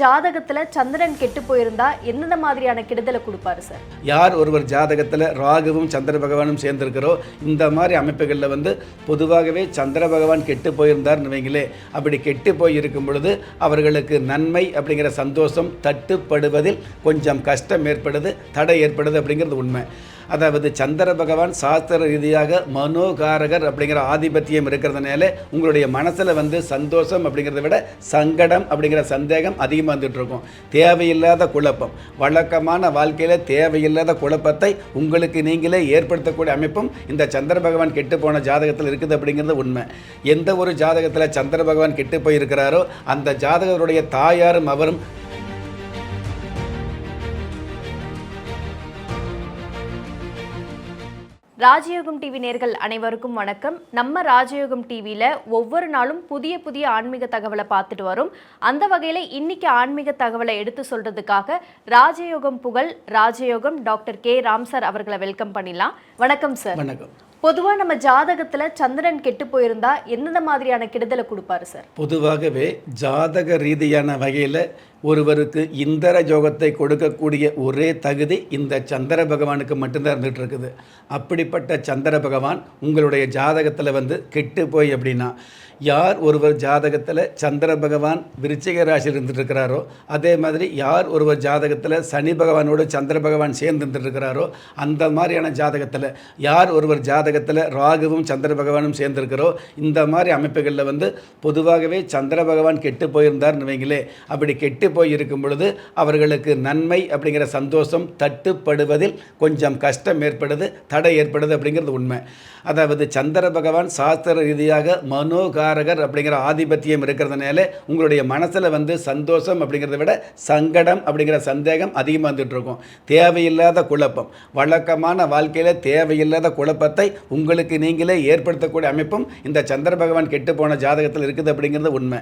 ஜாதகத்துல சந்திரன் கெட்டு போயிருந்தா எந்தெந்த மாதிரியான கெடுதலை கொடுப்பாரு சார்? யார் ஒருவர் ஜாதகத்தில் ராகுவும் சந்திர பகவானும் சேர்ந்திருக்கிறோ இந்த மாதிரி அமைப்புகளில் வந்து பொதுவாகவே சந்திர பகவான் கெட்டு போயிருந்தார்னு வைங்களே அப்படி கெட்டு போய் இருக்கும் பொழுது அவர்களுக்கு நன்மை அப்படிங்கிற சந்தோஷம் தட்டுப்படுவதில் கொஞ்சம் கஷ்டம் ஏற்படுது தடை ஏற்படுது அப்படிங்கிறது உண்மை. அதாவது சந்திர பகவான் சாஸ்திர ரீதியாக மனோகாரகர் அப்படிங்கிற ஆதிபத்தியம் இருக்கிறதுனால உங்களுடைய மனசில் வந்து சந்தோஷம் அப்படிங்கிறத விட சங்கடம் அப்படிங்கிற சந்தேகம் அதிகமாக வந்துட்டு இருக்கும். தேவையில்லாத குழப்பம். வழக்கமான வாழ்க்கையில் தேவையில்லாத குழப்பத்தை உங்களுக்கு நீங்களே ஏற்படுத்தக்கூடிய அமைப்பும் இந்த சந்திர பகவான் கெட்டு போன ஜாதகத்தில் இருக்குது அப்படிங்கிறது உண்மை. எந்த ஒரு ஜாதகத்தில் சந்திர பகவான் கெட்டு போயிருக்கிறாரோ அந்த ஜாதகருடைய தாயாரும் அவரும் ராஜயோகம் டிவி நேர்கள் அனைவருக்கும் வணக்கம். நம்ம ராஜயோகம் டிவியில ஒவ்வொரு நாளும் புதிய புதிய ஆன்மீக தகவலை பார்த்துட்டு வரும். அந்த வகையில இன்னைக்கு ஆன்மீக தகவலை எடுத்து சொல்றதுக்காக ராஜயோகம் புகழ் ராஜயோகம் டாக்டர் கே. ராம் சார் அவர்களை வெல்கம் பண்ணிடலாம். வணக்கம் சார். வணக்கம். பொதுவா நம்ம ஜாதகத்துல சந்திரன் கெட்டு போயிருந்தா எந்தெந்த மாதிரியான கெடுதலை கொடுப்பாரு சார்? பொதுவாகவே ஜாதக ரீதியான வகையில் ஒருவருக்கு இந்திர ஜோகத்தை கொடுக்கக்கூடிய ஒரே தகுதி இந்த சந்திர பகவானுக்கு மட்டும்தான் இருந்துகிட்டு இருக்குது அப்படிப்பட்ட சந்திர பகவான் உங்களுடைய ஜாதகத்தில் வந்து கெட்டு போய் அப்படின்னா யார் ஒருவர் ஜாதகத்தில் சந்திர பகவான் விருச்சிக ராசியில் இருந்துட்டுருக்கிறாரோ அதே மாதிரி யார் ஒருவர் ஜாதகத்தில் சனி பகவானோடு சந்திர பகவான் சேர்ந்து அந்த மாதிரியான ஜாதகத்தில் யார் ஒருவர் ஜாதகத்தில் ராகுவும் சந்திர பகவானும் சேர்ந்துருக்கிறோ இந்த மாதிரி அமைப்புகளில் வந்து பொதுவாகவே சந்திர பகவான் கெட்டு போயிருந்தார்னு வைங்களே அப்படி கெட்டு போய் இருக்கும் பொழுது அவர்களுக்கு நன்மை அப்படிங்கிற சந்தோஷம் தட்டுப்படுவதில் கொஞ்சம் கஷ்டம் ஏற்படுது தடை ஏற்படுது அப்படிங்கிறது உண்மை. அதாவது சந்திர பகவான் சாஸ்திர ரீதியாக மனோகாரகர் அப்படிங்கிற ஆதிபத்தியம் இருக்கிறதுனால உங்களுடைய மனசில் வந்து சந்தோஷம் அப்படிங்கிறத விட சங்கடம் அப்படிங்கிற சந்தேகம் அதிகமாக வந்துட்டு இருக்கும் தேவையில்லாத குழப்பம். வழக்கமான வாழ்க்கையில் தேவையில்லாத குழப்பத்தை உங்களுக்கு நீங்களே ஏற்படுத்தக்கூடிய அமைப்பும் இந்த சந்திர பகவான் கெட்டு போன ஜாதகத்தில் இருக்குது அப்படிங்கிறது உண்மை.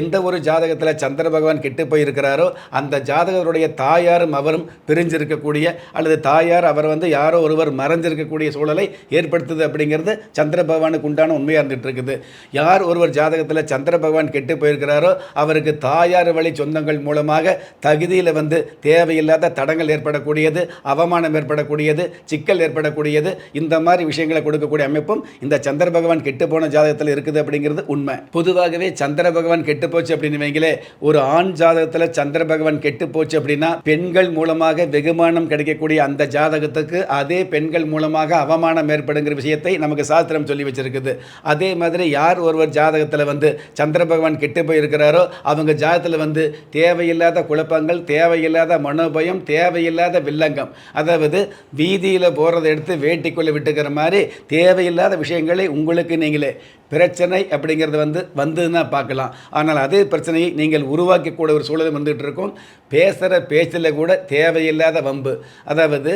எந்த ஒரு ஜாதகத்தில் சந்திர பகவான் கெட்டு இருக்கிறாரோ அந்த ஜாதகருடைய தாயாரும் அவரும் பிரிஞ்சிருக்கக்கூடிய அல்லது தாயார் அவர் வந்து யாரோ ஒருவர் மறைஞ்சிருக்கக்கூடிய சூழலை ஏற்படுத்துது அப்படிங்கிறது சந்திர பகவானுக்கு உண்டான உண்மையாக இருந்துட்டு இருக்குது யார் ஒருவர் ஜாதகத்தில் சந்திர பகவான் கெட்டு போயிருக்கிறாரோ அவருக்கு தாயார் வழி சொந்தங்கள் மூலமாக தகுதியில் வந்து தேவையில்லாத தடங்கள் ஏற்படக்கூடியது அவமானம் ஏற்படக்கூடியது சிக்கல் ஏற்படக்கூடியது இந்த மாதிரி விஷயங்களை கொடுக்கக்கூடிய அமைப்பும் இந்த சந்திர பகவான் கெட்டு போன ஜாதகத்தில் இருக்குது அப்படிங்கிறது உண்மை. பொதுவாகவே சந்திர பகவான் கெட்டு போச்சு அப்படின்னு வைங்களே ஒரு ஆண் ஜாதகத்தில் சந்திர பகவான் கெட்டு போச்சு அப்படின்னா பெண்கள் மூலமாக வெகுமானம் கிடைக்கக்கூடிய அந்த ஜாதகத்துக்கு அதே பெண்கள் மூலமாக அவமானம் ஏற்படுங்கிற விஷயத்தை நமக்கு சாஸ்திரம் சொல்லி வச்சிருக்குது. அதே மாதிரி யார் ஒருவர் ஜாதகத்தில் வந்து சந்திர பகவான் கெட்டு போயிருக்கிறாரோ அவங்க ஜாதகத்தில் வந்து தேவையில்லாத குழப்பங்கள் தேவையில்லாத மனோபயம் தேவையில்லாத வில்லங்கம். அதாவது வீதியில் போகிறத எடுத்து வேட்டிக்குள்ளே விட்டுக்கிற மாதிரி தேவையில்லாத விஷயங்களை உங்களுக்கு நீங்களே பிரச்சனை அப்படிங்கிறது வந்து வந்ததுன்னா பார்க்கலாம். ஆனால் அதே பிரச்சனையை நீங்கள் உருவாக்கக்கூட ஒரு சூழல் வந்துகிட்டு இருக்கும் பேசுகிற பேச்சில் கூட தேவையில்லாத வம்பு. அதாவது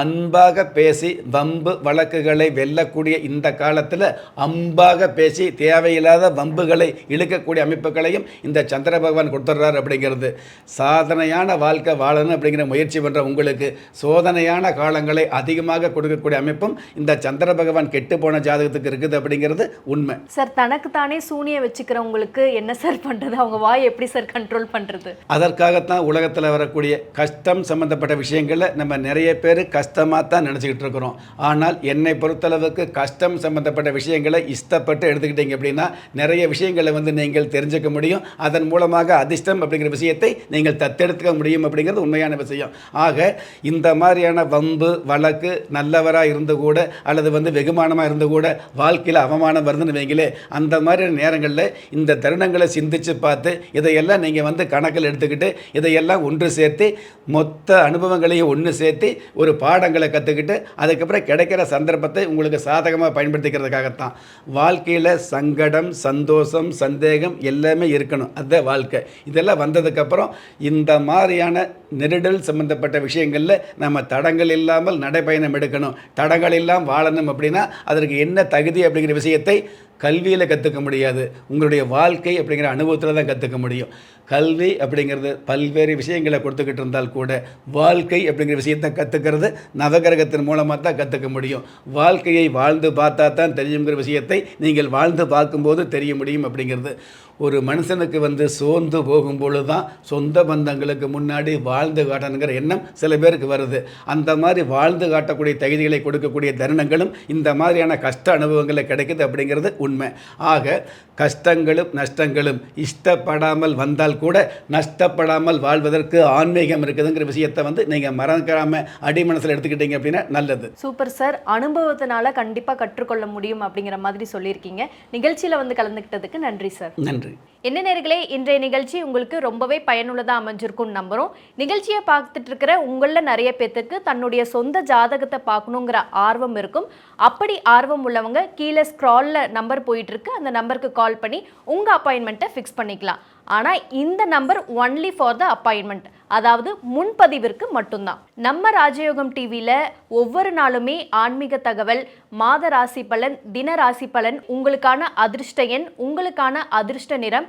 அன்பாக பேசி வம்பு வழக்குகளை வெல்லக்கூடிய இந்த காலத்தில் அம்பாக பேசி தேவையில்லாத வம்புகளை இழுக்கக்கூடிய அமைப்புகளையும் இந்த சந்திர பகவான் கொடுத்துட்றாரு அப்படிங்கிறது. சாதனையான வாழ்க்கை வாழணும் அப்படிங்கிற முயற்சி பண்ணுற உங்களுக்கு சோதனையான காலங்களை அதிகமாக கொடுக்கக்கூடிய அமைப்பும் இந்த சந்திர பகவான் கெட்டு போன ஜாதகத்துக்கு இருக்குது அப்படிங்கிறது உண்மை. சார் தனக்கு தானே சூனிய வச்சுக்கிறவங்களுக்கு என்ன சார் பண்ணுறது அவங்க வாய் எப்படி சார் கண்ட்ரோல் பண்ணுறது அதற்காகத்தான் உலகத்தில் வரக்கூடிய கஷ்டம் சம்மந்தப்பட்ட விஷயங்களை நம்ம நிறைய பேர் கஷ்டமாக தான் நினச்சிக்கிட்டு இருக்கிறோம். ஆனால் என்னை பொறுத்தளவுக்கு கஷ்டம் சம்மந்தப்பட்ட விஷயங்களை இஷ்டப்பட்டு எடுத்துக்கிட்டீங்க அப்படின்னா நிறைய விஷயங்களை வந்து நீங்கள் தெரிஞ்சுக்க முடியும். அதன் மூலமாக அதிர்ஷ்டம் அப்படிங்கிற விஷயத்தை நீங்கள் தத்தெடுத்துக்க முடியும் அப்படிங்கிறது உண்மையான விஷயம். ஆக இந்த மாதிரியான வம்பு வழக்கு நல்லவராக இருந்து கூட அல்லது வந்து வெகுமானமாக இருந்து கூட வாழ்க்கையில் அவமானம் வருதுன்னு வைங்களே அந்த மாதிரியான நேரங்களில் இந்த தருணங்களை சிந்திச்சு பார்த்து இதையெல்லாம் நீங்கள் வந்து கணக்கில் எடுத்துக்கிட்டு இதையெல்லாம் ஒன்று சேர்த்து மொத்த அனுபவங்களையும் ஒன்று சேர்த்து ஒரு பாடங்களை கற்றுக்கிட்டு அதுக்கப்புறம் கிடைக்கிற சந்தர்ப்பத்தை உங்களுக்கு சாதகமாக பயன்படுத்திக்கிறதுக்காகத்தான். வாழ்க்கையில் சங்கடம் சந்தோஷம் சந்தேகம் எல்லாமே இருக்கணும். அதுதான் வாழ்க்கை. இதெல்லாம் வந்ததுக்கப்புறம் இந்த மாதிரியான நெருடல் சம்பந்தப்பட்ட விஷயங்களில் நம்ம தடங்கள் இல்லாமல் நடைபயணம் எடுக்கணும். தடங்கள் இல்லாமல் வாழணும் அப்படின்னா அதற்கு என்ன தகுதி அப்படிங்கிற விஷயத்தை கல்வியில் கற்றுக்க முடியாது. உங்களுடைய வாழ்க்கை அப்படிங்கிற அனுபவத்தில் தான் கற்றுக்க முடியும். கல்வி அப்படிங்கிறது பல்வேறு விஷயங்களை கொடுத்துக்கிட்டு இருந்தால் கூட வாழ்க்கை அப்படிங்கிற விஷயத்தை கற்றுக்கிறது நவகிரகத்தின் மூலமாக தான் கற்றுக்க முடியும். வாழ்க்கையை வாழ்ந்து பார்த்தா தான் தெரியுங்கிற விஷயத்தை நீங்கள் வாழ்ந்து பார்க்கும்போது தெரிய முடியும் அப்படிங்கிறது. ஒரு மனுஷனுக்கு வந்து சோர்ந்து போகும்பொழுது தான் சொந்த பந்தங்களுக்கு முன்னாடி வாழ்ந்து காட்டணுங்கிற எண்ணம் சில பேருக்கு வருது. அந்த மாதிரி வாழ்ந்து காட்டக்கூடிய தகுதிகளை கொடுக்கக்கூடிய தருணங்களும் இந்த மாதிரியான கஷ்ட அனுபவங்களில் கிடைக்குது அப்படிங்கிறது உண்மை. ஆக கஷ்டங்களும் நஷ்டங்களும் இஷ்டப்படாமல் வந்தால் கூட நஷ்டப்படாமல் வாழ்வதற்கு ஆன்மீகம் இருக்குதுங்கிற விஷயத்தை வந்து நீங்கள் மறக்காம அடி மனசில் எடுத்துக்கிட்டீங்க அப்படின்னா நல்லது. Super sir. அனுபவத்தினால கண்டிப்பா கற்றுக்கொள்ள முடியும் அப்படிங்கிற மாதிரி சொல்லியிருக்கீங்க. நிகழ்ச்சியில வந்து கலந்துக்கிட்டதுக்கு நன்றி சார். நன்றி. என்ன நேர்களே இன்றைய நிகழ்ச்சி உங்களுக்கு ரொம்பவே பயனுள்ளதாக அமைஞ்சிருக்கும்னு நம்புகிறோம் நிகழ்ச்சியை பார்த்துட்டு இருக்கிற உங்களில் நிறைய பேர்த்துக்கு தன்னுடைய சொந்த ஜாதகத்தை பார்க்கணுங்கிற ஆர்வம் இருக்கும். அப்படி ஆர்வம் உள்ளவங்க கீழே ஸ்க்ரால்ல நம்பர் போயிட்டுருக்கு அந்த நம்பருக்கு கால் பண்ணி உங்கள் அப்பாயின்மெண்ட்டை ஃபிக்ஸ் பண்ணிக்கலாம். ஆனால் இந்த number only for the appointment அதாவது முன்பதிவிற்கு மட்டும்தான். நம்ம ராஜயோகம் டிவியில் ஒவ்வொரு நாளுமே ஆன்மீக தகவல் மாத ராசி பலன் தின ராசி பலன் உங்களுக்கான அதிர்ஷ்ட எண் உங்களுக்கான அதிர்ஷ்ட நிறம்